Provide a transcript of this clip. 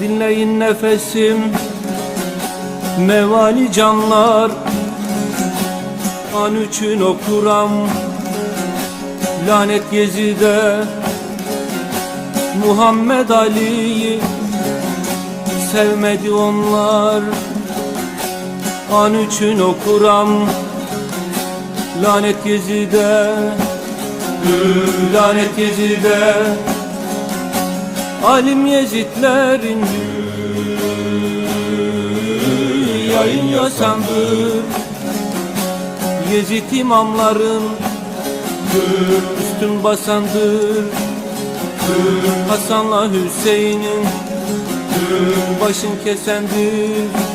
Dinleyin nefesim Mevali canlar. An üçün okuram Lanet gezide. Muhammed Ali'yi Sevmedi onlar. An üçün okuram Lanet gezide. Lanet gezide Alim Yezidlerin Yayın yasandır Yezid imamların Üstün basandır Hasan'la Hüseyin'in Başın kesendir